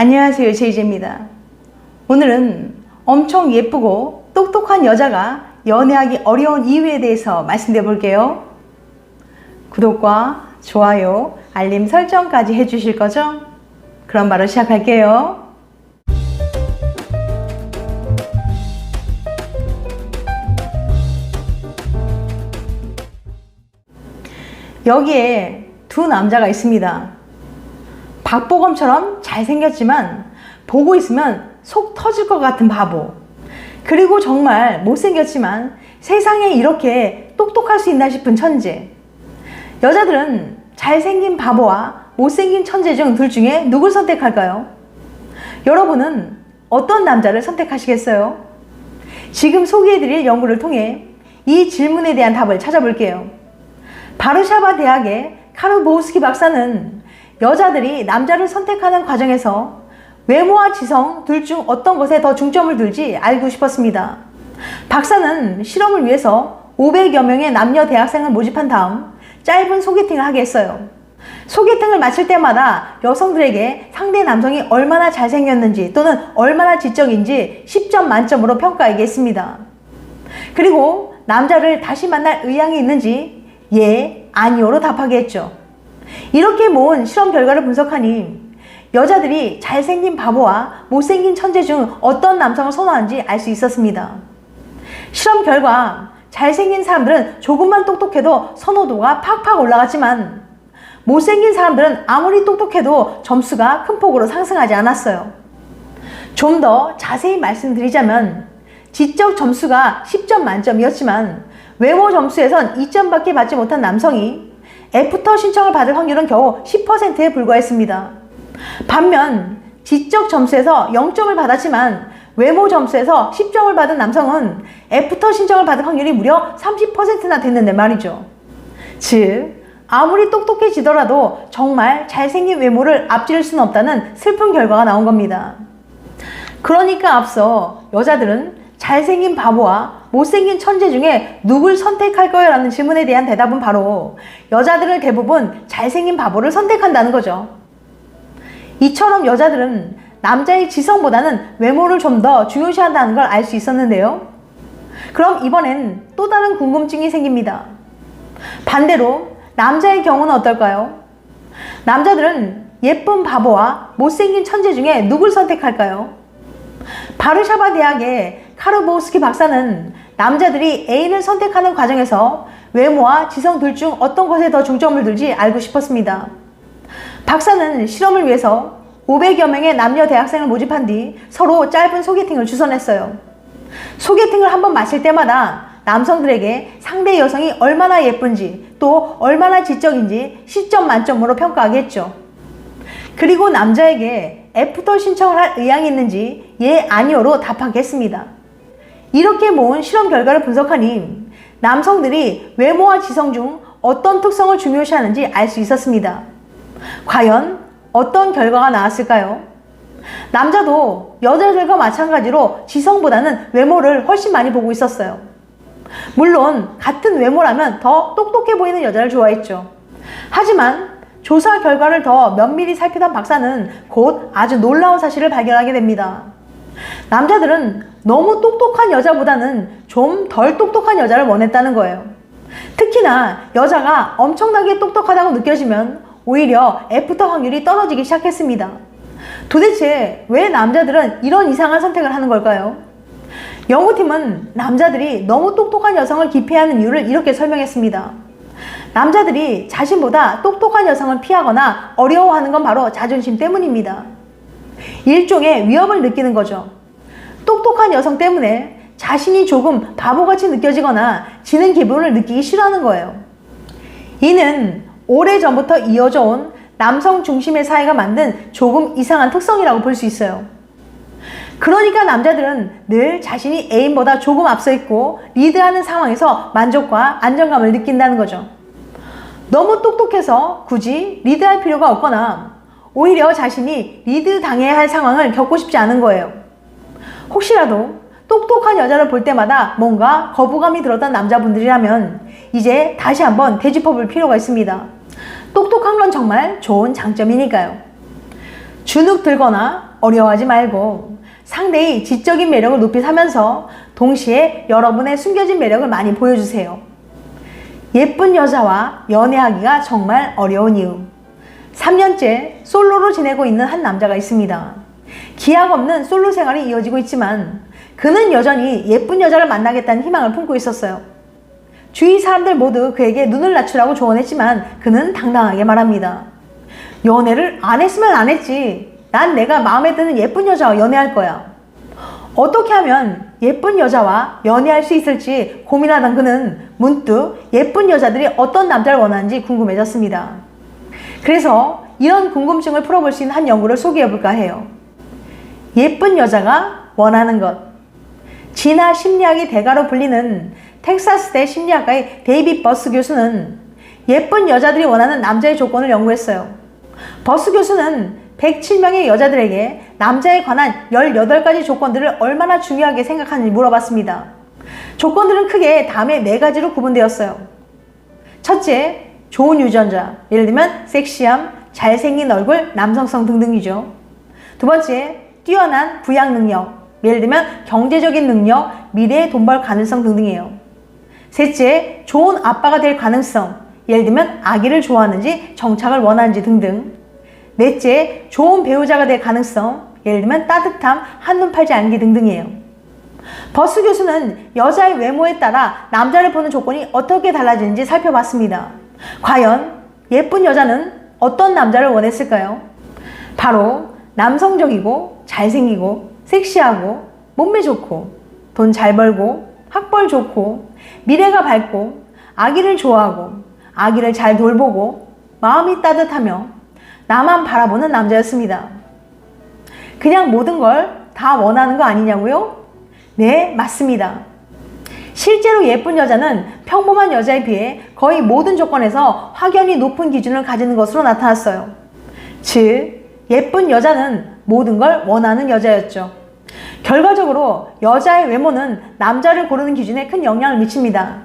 안녕하세요. 제이제입니다. 오늘은 엄청 예쁘고 똑똑한 여자가 연애하기 어려운 이유에 대해서 말씀드려 볼게요. 구독과 좋아요, 알림 설정까지 해주실 거죠? 그럼 바로 시작할게요. 여기에 두 남자가 있습니다. 박보검처럼 잘생겼지만 보고 있으면 속 터질 것 같은 바보. 그리고 정말 못생겼지만 세상에 이렇게 똑똑할 수 있나 싶은 천재. 여자들은 잘생긴 바보와 못생긴 천재 중 둘 중에 누굴 선택할까요? 여러분은 어떤 남자를 선택하시겠어요? 지금 소개해드릴 연구를 통해 이 질문에 대한 답을 찾아볼게요. 바르샤바 대학의 카르 보우스키 박사는 여자들이 남자를 선택하는 과정에서 외모와 지성 둘 중 어떤 것에 더 중점을 둘지 알고 싶었습니다. 박사는 실험을 위해서 500여 명의 남녀 대학생을 모집한 다음 짧은 소개팅을 하게 했어요. 소개팅을 마칠 때마다 여성들에게 상대 남성이 얼마나 잘생겼는지 또는 얼마나 지적인지 10점 만점으로 평가하게 했습니다. 그리고 남자를 다시 만날 의향이 있는지 예, 아니오로 답하게 했죠. 이렇게 모은 실험 결과를 분석하니 여자들이 잘생긴 바보와 못생긴 천재 중 어떤 남성을 선호하는지 알 수 있었습니다. 실험 결과 잘생긴 사람들은 조금만 똑똑해도 선호도가 팍팍 올라갔지만 못생긴 사람들은 아무리 똑똑해도 점수가 큰 폭으로 상승하지 않았어요. 좀 더 자세히 말씀드리자면 지적 점수가 10점 만점이었지만 외모 점수에선 2점밖에 받지 못한 남성이 애프터 신청을 받을 확률은 겨우 10%에 불과했습니다. 반면 지적 점수에서 0점을 받았지만 외모 점수에서 10점을 받은 남성은 애프터 신청을 받을 확률이 무려 30%나 됐는데 말이죠. 즉, 아무리 똑똑해지더라도 정말 잘생긴 외모를 앞지를 수는 없다는 슬픈 결과가 나온 겁니다. 그러니까 앞서 여자들은 잘생긴 바보와 못생긴 천재 중에 누굴 선택할 거예요? 라는 질문에 대한 대답은 바로 여자들은 대부분 잘생긴 바보를 선택한다는 거죠. 이처럼 여자들은 남자의 지성보다는 외모를 좀 더 중요시한다는 걸 알 수 있었는데요. 그럼 이번엔 또 다른 궁금증이 생깁니다. 반대로 남자의 경우는 어떨까요? 남자들은 예쁜 바보와 못생긴 천재 중에 누굴 선택할까요? 바르샤바 대학의 카르보우스키 박사는 남자들이 애인을 선택하는 과정에서 외모와 지성 둘 중 어떤 것에 더 중점을 둘지 알고 싶었습니다. 박사는 실험을 위해서 500여 명의 남녀 대학생을 모집한 뒤 서로 짧은 소개팅을 주선했어요. 소개팅을 한번 마실 때마다 남성들에게 상대 여성이 얼마나 예쁜지 또 얼마나 지적인지 10점 만점으로 평가하게 했죠. 그리고 남자에게 애프터 신청을 할 의향이 있는지 예, 아니오로 답하게 했습니다. 이렇게 모은 실험 결과를 분석하니 남성들이 외모와 지성 중 어떤 특성을 중요시하는지 알 수 있었습니다. 과연 어떤 결과가 나왔을까요? 남자도 여자들과 마찬가지로 지성보다는 외모를 훨씬 많이 보고 있었어요. 물론 같은 외모라면 더 똑똑해 보이는 여자를 좋아했죠. 하지만 조사 결과를 더 면밀히 살피던 박사는 곧 아주 놀라운 사실을 발견하게 됩니다. 남자들은 너무 똑똑한 여자보다는 좀 덜 똑똑한 여자를 원했다는 거예요. 특히나 여자가 엄청나게 똑똑하다고 느껴지면 오히려 애프터 확률이 떨어지기 시작했습니다. 도대체 왜 남자들은 이런 이상한 선택을 하는 걸까요? 연구팀은 남자들이 너무 똑똑한 여성을 기피하는 이유를 이렇게 설명했습니다. 남자들이 자신보다 똑똑한 여성을 피하거나 어려워하는 건 바로 자존심 때문입니다. 일종의 위협을 느끼는 거죠. 똑똑한 여성 때문에 자신이 조금 바보같이 느껴지거나 지는 기분을 느끼기 싫어하는 거예요. 이는 오래전부터 이어져 온 남성 중심의 사회가 만든 조금 이상한 특성이라고 볼 수 있어요. 그러니까 남자들은 늘 자신이 애인보다 조금 앞서 있고 리드하는 상황에서 만족과 안정감을 느낀다는 거죠. 너무 똑똑해서 굳이 리드할 필요가 없거나 오히려 자신이 리드 당해야 할 상황을 겪고 싶지 않은 거예요. 혹시라도 똑똑한 여자를 볼 때마다 뭔가 거부감이 들었던 남자분들이라면 이제 다시 한번 되짚어 볼 필요가 있습니다. 똑똑한 건 정말 좋은 장점이니까요. 주눅 들거나 어려워하지 말고 상대의 지적인 매력을 높이 사면서 동시에 여러분의 숨겨진 매력을 많이 보여주세요. 예쁜 여자와 연애하기가 정말 어려운 이유. 3년째 솔로로 지내고 있는 한 남자가 있습니다. 기약 없는 솔로 생활이 이어지고 있지만 그는 여전히 예쁜 여자를 만나겠다는 희망을 품고 있었어요. 주위 사람들 모두 그에게 눈을 낮추라고 조언했지만 그는 당당하게 말합니다. 연애를 안 했으면 안 했지. 난 내가 마음에 드는 예쁜 여자와 연애할 거야. 어떻게 하면 예쁜 여자와 연애할 수 있을지 고민하던 그는 문득 예쁜 여자들이 어떤 남자를 원하는지 궁금해졌습니다. 그래서 이런 궁금증을 풀어볼 수 있는 한 연구를 소개해 볼까 해요. 예쁜 여자가 원하는 것. 진화 심리학의 대가로 불리는 텍사스대 심리학과의 데이빗 버스 교수는 예쁜 여자들이 원하는 남자의 조건을 연구했어요. 버스 교수는 107명의 여자들에게 남자에 관한 18가지 조건들을 얼마나 중요하게 생각하는지 물어봤습니다. 조건들은 크게 다음에 네 가지로 구분되었어요. 첫째, 좋은 유전자. 예를 들면 섹시함, 잘생긴 얼굴, 남성성 등등이죠. 두 번째, 뛰어난 부양 능력. 예를 들면 경제적인 능력, 미래의 돈 벌 가능성 등등이에요. 셋째, 좋은 아빠가 될 가능성. 예를 들면 아기를 좋아하는지 정착을 원하는지 등등. 넷째, 좋은 배우자가 될 가능성. 예를 들면 따뜻함, 한눈 팔지 않기 등등이에요. 버스 교수는 여자의 외모에 따라 남자를 보는 조건이 어떻게 달라지는지 살펴봤습니다. 과연 예쁜 여자는 어떤 남자를 원했을까요? 바로 남성적이고 잘생기고 섹시하고 몸매 좋고 돈 잘 벌고 학벌 좋고 미래가 밝고 아기를 좋아하고 아기를 잘 돌보고 마음이 따뜻하며 나만 바라보는 남자였습니다. 그냥 모든 걸 다 원하는 거 아니냐고요? 네, 맞습니다. 실제로 예쁜 여자는 평범한 여자에 비해 거의 모든 조건에서 확연히 높은 기준을 가지는 것으로 나타났어요. 즉, 예쁜 여자는 모든 걸 원하는 여자였죠. 결과적으로 여자의 외모는 남자를 고르는 기준에 큰 영향을 미칩니다.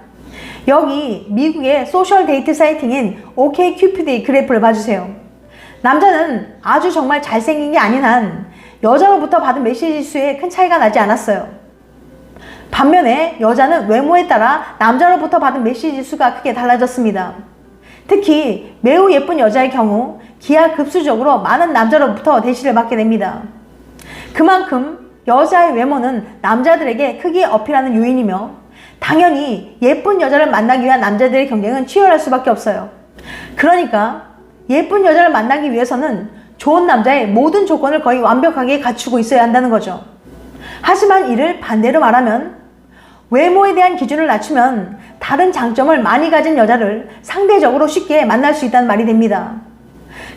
여기 미국의 소셜 데이트 사이팅인 OKCupid의 그래프를 봐주세요. 남자는 아주 정말 잘생긴 게 아닌 한 여자로부터 받은 메시지 수에 큰 차이가 나지 않았어요. 반면에 여자는 외모에 따라 남자로부터 받은 메시지 수가 크게 달라졌습니다. 특히 매우 예쁜 여자의 경우 기하급수적으로 많은 남자로부터 대시를 받게 됩니다. 그만큼 여자의 외모는 남자들에게 크게 어필하는 요인이며 당연히 예쁜 여자를 만나기 위한 남자들의 경쟁은 치열할 수밖에 없어요. 그러니까 예쁜 여자를 만나기 위해서는 좋은 남자의 모든 조건을 거의 완벽하게 갖추고 있어야 한다는 거죠. 하지만 이를 반대로 말하면 외모에 대한 기준을 낮추면 다른 장점을 많이 가진 여자를 상대적으로 쉽게 만날 수 있다는 말이 됩니다.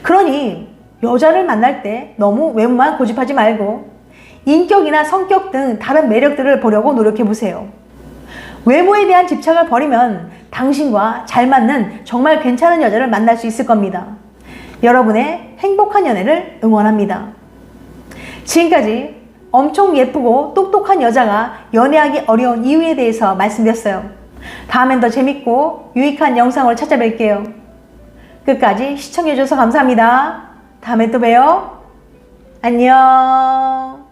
그러니 여자를 만날 때 너무 외모만 고집하지 말고 인격이나 성격 등 다른 매력들을 보려고 노력해 보세요. 외모에 대한 집착을 버리면 당신과 잘 맞는 정말 괜찮은 여자를 만날 수 있을 겁니다. 여러분의 행복한 연애를 응원합니다. 지금까지 엄청 예쁘고 똑똑한 여자가 연애하기 어려운 이유에 대해서 말씀드렸어요. 다음엔 더 재밌고 유익한 영상으로 찾아뵐게요. 끝까지 시청해주셔서 감사합니다. 다음에 또 봬요. 안녕.